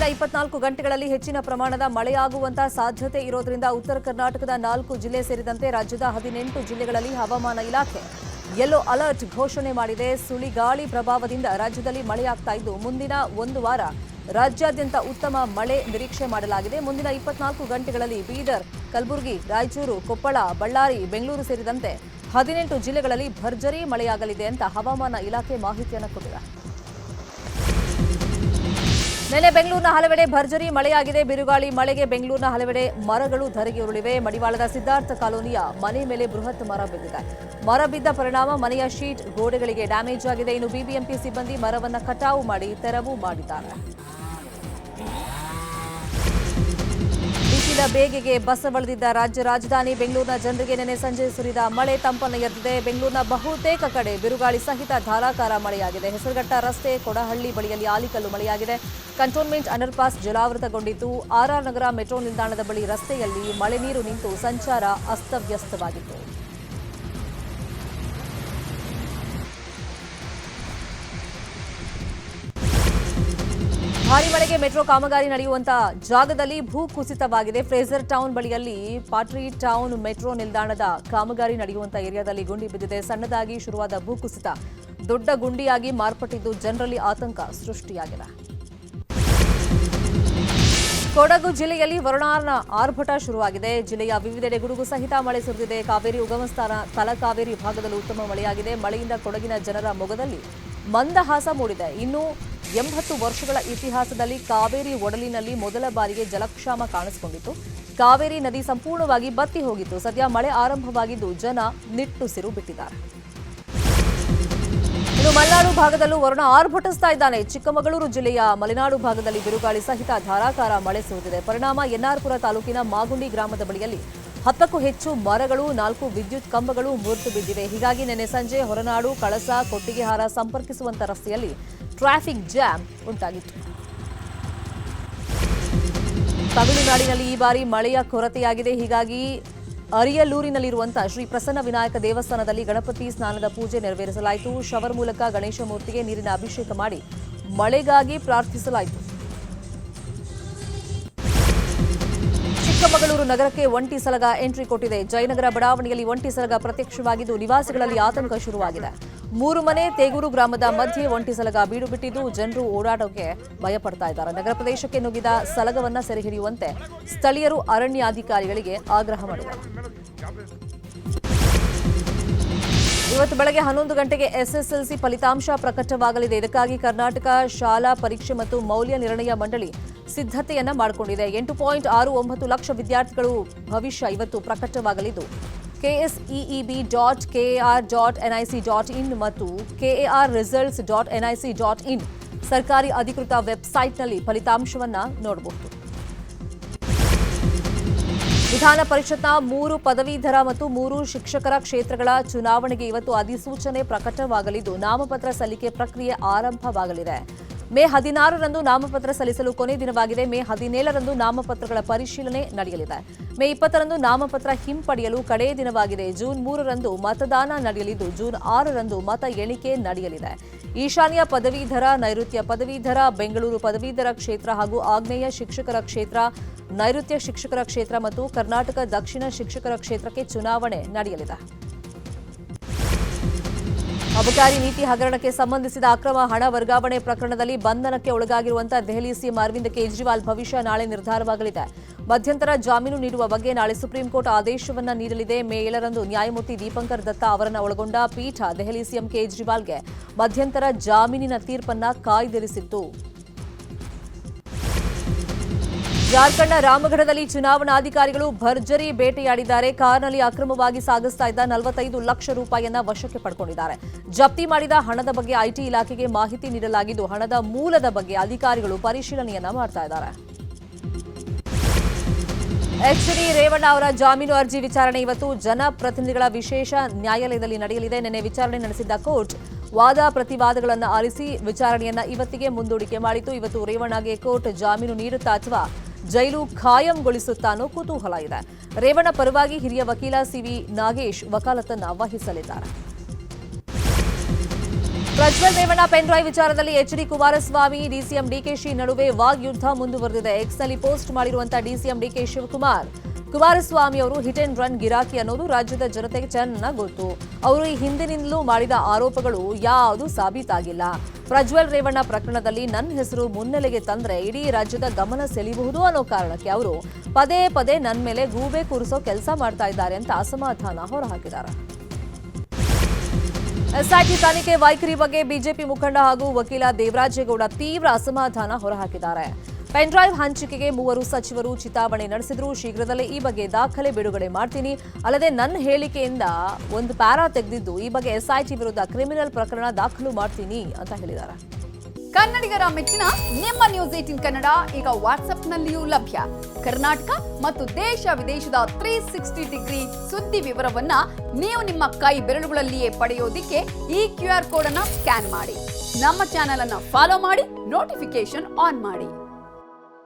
ಮುಂದಿನ ಇಪ್ಪತ್ನಾಲ್ಕು ಗಂಟೆಗಳಲ್ಲಿ ಹೆಚ್ಚಿನ ಪ್ರಮಾಣದ ಮಳೆಯಾಗುವಂತಹ ಸಾಧ್ಯತೆ ಇರೋದ್ರಿಂದ ಉತ್ತರ ಕರ್ನಾಟಕದ ನಾಲ್ಕು ಜಿಲ್ಲೆ ಸೇರಿದಂತೆ ರಾಜ್ಯದ ಹದಿನೆಂಟು ಜಿಲ್ಲೆಗಳಲ್ಲಿ ಹವಾಮಾನ ಇಲಾಖೆ ಯೆಲ್ಲೋ ಅಲರ್ಟ್ ಘೋಷಣೆ ಮಾಡಿದೆ. ಸುಳಿಗಾಳಿ ಪ್ರಭಾವದಿಂದ ರಾಜ್ಯದಲ್ಲಿ ಮಳೆಯಾಗ್ತಾ ಇದ್ದು, ಮುಂದಿನ ಒಂದು ವಾರ ರಾಜ್ಯಾದ್ಯಂತ ಉತ್ತಮ ಮಳೆ ನಿರೀಕ್ಷೆ ಮಾಡಲಾಗಿದೆ. ಮುಂದಿನ ಇಪ್ಪತ್ನಾಲ್ಕು ಗಂಟೆಗಳಲ್ಲಿ ಬೀದರ್, ಕಲಬುರಗಿ, ರಾಯಚೂರು, ಕೊಪ್ಪಳ, ಬಳ್ಳಾರಿ, ಬೆಂಗಳೂರು ಸೇರಿದಂತೆ ಹದಿನೆಂಟು ಜಿಲ್ಲೆಗಳಲ್ಲಿ ಭರ್ಜರಿ ಮಳೆಯಾಗಲಿದೆ ಅಂತ ಹವಾಮಾನ ಇಲಾಖೆ ಮಾಹಿತಿಯನ್ನು ಕೊಟ್ಟಿದೆ. ನಿನ್ನೆ ಬೆಂಗಳೂರಿನ ಹಲವೆಡೆ ಭರ್ಜರಿ ಮಳೆಯಾಗಿದೆ. ಬಿರುಗಾಳಿ ಮಳೆಗೆ ಬೆಂಗಳೂರಿನ ಹಲವೆಡೆ ಮರಗಳು ಧರೆಗೆ ಉರುಳಿವೆ. ಮಡಿವಾಳದ ಸಿದ್ಧಾರ್ಥ ಕಾಲೋನಿಯ ಮನೆ ಮೇಲೆ ಬೃಹತ್ ಮರ ಬಿದ್ದಿದೆ. ಮರ ಬಿದ್ದ ಪರಿಣಾಮ ಮನೆಯ ಶೀಟ್ ಗೋಡೆಗಳಿಗೆ ಡ್ಯಾಮೇಜ್ ಆಗಿದೆ. ಇನ್ನು ಬಿಬಿಎಂಪಿ ಸಿಬ್ಬಂದಿ ಮರವನ್ನು ಕಟಾವು ಮಾಡಿ ತೆರವು ಮಾಡಿದ್ದಾರೆ. ಬಿಸಿಲ ಬೇಗೆಗೆ ಬಸವಳಿದಿದ್ದ ರಾಜ್ಯ ರಾಜಧಾನಿ ಬೆಂಗಳೂರಿನ ಜನರಿಗೆ ನೆನೆ ಸಂಜೆ ಸುರಿದ ಮಳೆ ತಂಪನ್ನು ಎದ್ದಿದೆ. ಬೆಂಗಳೂರಿನ ಬಹುತೇಕ ಕಡೆ ಬಿರುಗಾಳಿ ಸಹಿತ ಧಾರಾಕಾರ ಮಳೆಯಾಗಿದೆ. ಹೆಸರುಘಟ್ಟ ರಸ್ತೆ ಕೊಡಹಳ್ಳಿ ಬಳಿಯಲ್ಲಿ ಆಲಿಕಲ್ಲು ಮಳೆಯಾಗಿದೆ. ಕಂಟೋನ್ಮೆಂಟ್ ಅಂಡರ್ಪಾಸ್ ಜಲಾವೃತಗೊಂಡಿದ್ದು ಆರ್ಆರ್ ನಗರ ಮೆಟ್ರೋ ನಿಲ್ದಾಣದ ಬಳಿ ರಸ್ತೆಯಲ್ಲಿ ಮಳೆ ನೀರು ನಿಂತು ಸಂಚಾರ ಅಸ್ತವ್ಯಸ್ತವಾಗಿತ್ತು. ಭಾರಿ ಮಳೆಗೆ ಮೆಟ್ರೋ ಕಾಮಗಾರಿ ನಡೆಯುವಂತ ಜಾಗದಲ್ಲಿ ಭೂ ಕುಸಿತವಾಗಿದೆ. ಫ್ರೇಸರ್ ಟೌನ್ ಬಳಿಯಲ್ಲಿ ಪಾಟ್ರಿ ಟೌನ್ ಮೆಟ್ರೋ ನಿಲ್ದಾಣದ ಕಾಮಗಾರಿ ನಡೆಯುವಂತ ಏರಿಯಾದಲ್ಲಿ ಗುಂಡಿ ಬಿದ್ದಿದೆ. ಸಣ್ಣದಾಗಿ ಶುರುವಾದ ಭೂಕುಸಿತ ದೊಡ್ಡ ಗುಂಡಿಯಾಗಿ ಮಾರ್ಪಟ್ಟಿದ್ದು ಜನರಲ್ಲಿ ಆತಂಕ ಸೃಷ್ಟಿಯಾಗಿದೆ. ಕೊಡಗು ಜಿಲ್ಲೆಯಲ್ಲಿ ವರುಣಾನ ಆರ್ಭಟ ಶುರುವಾಗಿದೆ. ಜಿಲ್ಲೆಯ ವಿವಿಧೆಡೆ ಗುಡುಗು ಸಹಿತ ಮಳೆ ಸುರಿದಿದೆ. ಕಾವೇರಿ ಉಗಮಸ್ಥಾನ, ತಲಕಾವೇರಿ ಭಾಗದಲ್ಲಿ ಉತ್ತಮ ಮಳೆಯಾಗಿದೆ. ಮಳೆಯಿಂದ ಕೊಡಗಿನ ಜನರ ಮೊಗದಲ್ಲಿ ಮಂದಹಾಸ ಮೂಡಿದೆ. ಇನ್ನು ಎಂಬತ್ತು ವರ್ಷಗಳ ಇತಿಹಾಸದಲ್ಲಿ ಕಾವೇರಿ ಒಡಲಿನಲ್ಲಿ ಮೊದಲ ಬಾರಿಗೆ ಜಲಕ್ಷಾಮ ಕಾಣಿಸಿಕೊಂಡಿತು ಕಾವೇರಿ ನದಿ ಸಂಪೂರ್ಣವಾಗಿ ಬತ್ತಿ ಹೋಗಿತ್ತು. ಸದ್ಯ ಮಳೆ ಆರಂಭವಾಗಿದ್ದು ಜನ ನಿಟ್ಟುಸಿರು ಬಿಟ್ಟಿದ್ದಾರೆ. ಇನ್ನು ಮಲೆನಾಡು ಭಾಗದಲ್ಲೂ ವರುಣ ಆರ್ಭಟಿಸ್ತಾ ಇದ್ದಾನೆ. ಚಿಕ್ಕಮಗಳೂರು ಜಿಲ್ಲೆಯ ಮಲೆನಾಡು ಭಾಗದಲ್ಲಿ ಬಿರುಗಾಳಿ ಸಹಿತ ಧಾರಾಕಾರ ಮಳೆ ಸುರಿದಿದೆ. ಪರಿಣಾಮ ಎನ್ಆರ್ಪುರ ತಾಲೂಕಿನ ಮಾಗುಂಡಿ ಗ್ರಾಮದ ಬಳಿಯಲ್ಲಿ ಹತ್ತಕ್ಕೂ ಹೆಚ್ಚು ಮರಗಳು, ನಾಲ್ಕು ವಿದ್ಯುತ್ ಕಂಬಗಳು ಮುರಿದು ಬಿದ್ದಿವೆ. ಹೀಗಾಗಿ ನಿನ್ನೆ ಸಂಜೆ ಹೊರನಾಡು, ಕಳಸ, ಕೊಟ್ಟಿಗೆಹಾರ ಸಂಪರ್ಕಿಸುವಂತ ರಸ್ತೆಯಲ್ಲಿ ಟ್ರಾಫಿಕ್ ಜಾಮ್ ಉಂಟಾಗಿತ್ತು. ತಮಿಳುನಾಡಿನಲ್ಲಿ ಈ ಬಾರಿ ಮಳೆಯ ಕೊರತೆಯಾಗಿದೆ. ಹೀಗಾಗಿ ಅರಿಯಲೂರಿನಲ್ಲಿರುವಂತಹ ಶ್ರೀ ಪ್ರಸನ್ನ ವಿನಾಯಕ ದೇವಸ್ಥಾನದಲ್ಲಿ ಗಣಪತಿ ಸ್ನಾನದ ಪೂಜೆ ನೆರವೇರಿಸಲಾಯಿತು. ಶವರ್ ಮೂಲಕ ಗಣೇಶ ಮೂರ್ತಿಗೆ ನೀರಿನ ಅಭಿಷೇಕ ಮಾಡಿ ಮಳೆಗಾಗಿ ಪ್ರಾರ್ಥಿಸಲಾಯಿತು. ಚಿಕ್ಕಮಗಳೂರು ನಗರಕ್ಕೆ ಒಂಟಿ ಸಲಗ ಎಂಟ್ರಿ ಕೊಟ್ಟಿದೆ. ಜಯನಗರ ಬಡಾವಣೆಯಲ್ಲಿ ಒಂಟಿ ಸಲಗ ಪ್ರತ್ಯಕ್ಷವಾಗಿದ್ದು ನಿವಾಸಿಗಳಲ್ಲಿ ಆತಂಕ ಶುರುವಾಗಿದೆ. ಮೂರು ಮನೆ ತೇಗೂರು ಗ್ರಾಮದ ಮಧ್ಯೆ ಒಂಟಿ ಸಲಗ ಬೀಡು ಬಿಟ್ಟಿದ್ದು ಜನರು ಓಡಾಡೋಕೆ ಭಯಪಡ್ತಾ ಇದ್ದಾರೆ. ನಗರ ಪ್ರದೇಶಕ್ಕೆ ನುಗ್ಗಿದ ಸಲಗವನ್ನ ಸೆರೆ ಹಿಡಿಯುವಂತೆ ಸ್ಥಳೀಯರು ಅರಣ್ಯಾಧಿಕಾರಿಗಳಿಗೆ ಆಗ್ರಹ ಮಾಡಿದರು. ಇವತ್ತು ಬೆಳಗ್ಗೆ ಹನ್ನೊಂದು ಗಂಟೆಗೆ ಎಸ್ಎಸ್ಎಲ್ಸಿ ಫಲಿತಾಂಶ ಪ್ರಕಟವಾಗಲಿದೆ. ಇದಕ್ಕಾಗಿ ಕರ್ನಾಟಕ ಶಾಲಾ ಪರೀಕ್ಷೆ ಮತ್ತು ಮೌಲ್ಯ ನಿರ್ಣಯ ಮಂಡಳಿ ಸಿದ್ಧತೆಯನ್ನ ಮಾಡಿಕೊಂಡಿದೆ. ಎಂಟು ಪಾಯಿಂಟ್ ಆರು ಒಂಬತ್ತು ಲಕ್ಷ ವಿದ್ಯಾರ್ಥಿಗಳು ಭವಿಷ್ಯ ಇವತ್ತು ಪ್ರಕಟವಾಗಲಿದ್ದು KSEEB dot KAR dot NIC dot in ಮತ್ತು KAR results dot NIC dot in ಸರ್ಕಾರಿ ಅಧಿಕೃತ ವೆಬ್ಸೈಟ್ನಲ್ಲಿ ಫಲಿತಾಂಶವನ್ನ ನೋಡಬಹುದು ವಿಧಾನ ಪರಿಷತ್ನ ಮೂರು ಪದವೀಧರ ಮತ್ತು ಮೂರು ಶಿಕ್ಷಕರ ಕ್ಷೇತ್ರಗಳ ಚುನಾವಣೆಗೆ ಇವತ್ತು ಅಧಿಸೂಚನೆ ಪ್ರಕಟವಾಗಲಿದ್ದು, ನಾಮಪತ್ರ ಸಲ್ಲಿಕೆ ಪ್ರಕ್ರಿಯೆ ಆರಂಭವಾಗಲಿದೆ. ಮೇ ಹದಿನಾರರಂದು ನಾಮಪತ್ರ ಸಲ್ಲಿಸಲು ಕೊನೆ ದಿನವಾಗಿದೆ. ಮೇ ಹದಿನೇಳರಂದು ನಾಮಪತ್ರಗಳ ಪರಿಶೀಲನೆ ನಡೆಯಲಿದೆ. ಮೇ ಇಪ್ಪತ್ತರಂದು ನಾಮಪತ್ರ ಹಿಂಪಡೆಯಲು ಕಡೆಯ ದಿನವಾಗಿದೆ. ಜೂನ್ ಮೂರರಂದು ಮತದಾನ ನಡೆಯಲಿದ್ದು, ಜೂನ್ ಆರರಂದು ಮತ ಎಣಿಕೆ ನಡೆಯಲಿದೆ. ಈಶಾನ್ಯ ಪದವೀಧರ, ನೈಋತ್ಯ ಪದವೀಧರ, ಬೆಂಗಳೂರು ಪದವೀಧರ ಕ್ಷೇತ್ರ ಹಾಗೂ ಆಗ್ನೇಯ ಶಿಕ್ಷಕರ ಕ್ಷೇತ್ರ, ನೈಋತ್ಯ ಶಿಕ್ಷಕರ ಕ್ಷೇತ್ರ ಮತ್ತು ಕರ್ನಾಟಕ ದಕ್ಷಿಣ ಶಿಕ್ಷಕರ ಕ್ಷೇತ್ರಕ್ಕೆ ಚುನಾವಣೆ ನಡೆಯಲಿದೆ. ಅಬಕಾರಿ ನೀತಿ ಹಗರಣಕ್ಕೆ ಸಂಬಂಧಿಸಿದ ಅಕ್ರಮ ಹಣ ವರ್ಗಾವಣೆ ಪ್ರಕರಣದಲ್ಲಿ ಬಂಧನಕ್ಕೆ ಒಳಗಾಗಿರುವಂತಹ ದೆಹಲಿ ಸಿಎಂ ಅರವಿಂದ್ ಕೇಜ್ರಿವಾಲ್ ಭವಿಷ್ಯ ನಾಳೆ ನಿರ್ಧಾರವಾಗಲಿದೆ. ಮಧ್ಯಂತರ ಜಾಮೀನು ನೀಡುವ ಬಗ್ಗೆ ನಾಳೆ ಸುಪ್ರೀಂ ಕೋರ್ಟ್ ಆದೇಶವನ್ನ ನೀಡಲಿದೆ. ಮೇ ಏಳರಂದು ನ್ಯಾಯಮೂರ್ತಿ ದೀಪಂಕರ್ ದತ್ತ ಅವರನ್ನ ಒಳಗೊಂಡ ಪೀಠ ದೆಹಲಿ ಸಿಎಂ ಕೇಜ್ರಿವಾಲ್ಗೆ ಮಧ್ಯಂತರ ಜಾಮೀನಿನ ತೀರ್ಪನ್ನ ಕಾಯ್ದಿರಿಸಿತ್ತು. ಜಾರ್ಖಂಡ್ನ ರಾಮಗಢದಲ್ಲಿ ಚುನಾವಣಾಧಿಕಾರಿಗಳು ಭರ್ಜರಿ ಬೇಟೆಯಾಡಿದ್ದಾರೆ. ಕಾರ್ನಲ್ಲಿ ಅಕ್ರಮವಾಗಿ ಸಾಗಿಸ್ತಾ ಇದ್ದ ನಲವತ್ತೈದು ಲಕ್ಷ ರೂಪಾಯಿಯನ್ನ ವಶಕ್ಕೆ ಪಡ್ಕೊಂಡಿದ್ದಾರೆ. ಜಪ್ತಿ ಮಾಡಿದ ಹಣದ ಬಗ್ಗೆ ಐಟಿ ಇಲಾಖೆಗೆ ಮಾಹಿತಿ ನೀಡಲಾಗಿದ್ದು, ಹಣದ ಮೂಲದ ಬಗ್ಗೆ ಅಧಿಕಾರಿಗಳು ಪರಿಶೀಲನೆಯನ್ನ ಮಾಡ್ತಾ ಇದ್ದಾರೆ. ಎಚ್ ಡಿ ರೇವಣ್ಣ ಅವರ ಜಾಮೀನು ಅರ್ಜಿ ವಿಚಾರಣೆ ಇವತ್ತು ಜನಪ್ರತಿನಿಧಿಗಳ ವಿಶೇಷ ನ್ಯಾಯಾಲಯದಲ್ಲಿ ನಡೆಯಲಿದೆ. ನಿನ್ನೆ ವಿಚಾರಣೆ ನಡೆಸಿದ್ದ ಕೋರ್ಟ್ ವಾದ ಪ್ರತಿವಾದಗಳನ್ನು ಆಲಿಸಿ ವಿಚಾರಣೆಯನ್ನ ಇವತ್ತಿಗೆ ಮುಂದೂಡಿಕೆ ಮಾಡಿತು ಇವತ್ತು ರೇವಣ್ಣಗೆ ಕೋರ್ಟ್ ಜಾಮೀನು ನೀಡುತ್ತಾ ಅಥವಾ ಜೈಲು ಖಾಯಂಗೊಳಿಸುತ್ತಾನೋ ಕುತೂಹಲ ಇದೆ. ರೇವಣ್ಣ ಪರವಾಗಿ ಹಿರಿಯ ವಕೀಲ ಸಿವಿ ನಾಗೇಶ್ ವಕಾಲತನ್ನ ವಹಿಸಲಿದ್ದಾರೆ. ಪ್ರಜ್ವಲ್ ರೇವಣ್ಣ ಪೆನ್ ಡ್ರೈವ್ ವಿಚಾರದಲ್ಲಿ H D Kumaraswamy DCM DKShi ನಡುವೆ ವಾಗ್ಯುದ್ಧ ಮುಂದುವರೆದಿದೆ. ಎಕ್ಸ್ನಲ್ಲಿ ಪೋಸ್ಟ್ ಮಾಡಿರುವಂತಹ ಡಿಸಿಎಂ ಡಿಕೆ ಶಿವಕುಮಾರ್. ಕುಮಾರಸ್ವಾಮಿ ಅವರು ಹಿಟ್ ಅಂಡ್ ರನ್ ಗಿರಾಕಿ ಅನ್ನೋದು ರಾಜ್ಯದ ಜನತೆಗೆ ಚೆನ್ನಾಗಿ ಗೊತ್ತು. ಅವರು ಈ ಹಿಂದಿನಿಂದಲೂ ಮಾಡಿದ ಆರೋಪಗಳು ಯಾವುದು ಸಾಬೀತಾಗಿಲ್ಲ. ಪ್ರಜ್ವಲ್ ರೇವಣ್ಣ ಪ್ರಕರಣದಲ್ಲಿ ನನ್ನ ಹೆಸರು ಮುನ್ನೆಲೆಗೆ ತಂದ್ರೆ ಇಡೀ ರಾಜ್ಯದ ಗಮನ ಸೆಳೆಯಬಹುದು ಅನ್ನೋ ಕಾರಣಕ್ಕೆ ಅವರು ಪದೇ ಪದೇ ನನ್ನ ಮೇಲೆ ಗೂಬೆ ಕೂರಿಸೋ ಕೆಲಸ ಮಾಡ್ತಾ ಇದ್ದಾರೆ ಅಂತ ಅಸಮಾಧಾನ ಹೊರಹಾಕಿದ್ದಾರೆ. ಎಸ್ಐಟಿ ತನಿಖೆ ವೈಖರಿ ಬಗ್ಗೆ ಬಿಜೆಪಿ ಮುಖಂಡ ಹಾಗೂ ವಕೀಲ ದೇವರಾಜೇಗೌಡ ತೀವ್ರ ಅಸಮಾಧಾನ ಹೊರಹಾಕಿದ್ದಾರೆ. ಪೆನ್ಡ್ರೈವ್ ಹಂಚಿಕೆಗೆ ಮೂವರು ಸಚಿವರು ಚಿತಾವಣೆ ನಡೆಸಿದ್ರು. ಶೀಘ್ರದಲ್ಲೇ ಈ ಬಗ್ಗೆ ದಾಖಲೆ ಬಿಡುಗಡೆ ಮಾಡ್ತೀನಿ. ಅಲ್ಲದೆ ನನ್ನ ಹೇಳಿಕೆಯಿಂದ ಒಂದು ಪ್ಯಾರಾ ತೆಗೆದಿದ್ದು, ಈ ಬಗ್ಗೆ ಎಸ್ಐಟಿ ವಿರುದ್ಧ ಕ್ರಿಮಿನಲ್ ಪ್ರಕರಣ ದಾಖಲು ಮಾಡ್ತೀನಿ ಅಂತ ಹೇಳಿದ್ದಾರೆ. ಕನ್ನಡಿಗರ ಮೆಚ್ಚಿನ ನಿಮ್ಮ ನ್ಯೂಸ್ ಏಟಿನ್ ಕನ್ನಡ ಈಗ ವಾಟ್ಸ್ಆಪ್ನಲ್ಲಿಯೂ ಲಭ್ಯ. ಕರ್ನಾಟಕ ಮತ್ತು ದೇಶ ವಿದೇಶದ ತ್ರೀ ಸಿಕ್ಸ್ಟಿ ಡಿಗ್ರಿ ಸುದ್ದಿ ವಿವರವನ್ನ ನೀವು ನಿಮ್ಮ ಕೈ ಬೆರಳುಗಳಲ್ಲಿಯೇ ಪಡೆಯೋದಿಕ್ಕೆ ಈ ಕ್ಯೂ ಆರ್ ಕೋಡ್ ಅನ್ನು ಸ್ಕ್ಯಾನ್ ಮಾಡಿ. ನಮ್ಮ ಚಾನೆಲ್ ಅನ್ನು ಫಾಲೋ ಮಾಡಿ ನೋಟಿಫಿಕೇಶನ್ ಆನ್ ಮಾಡಿ.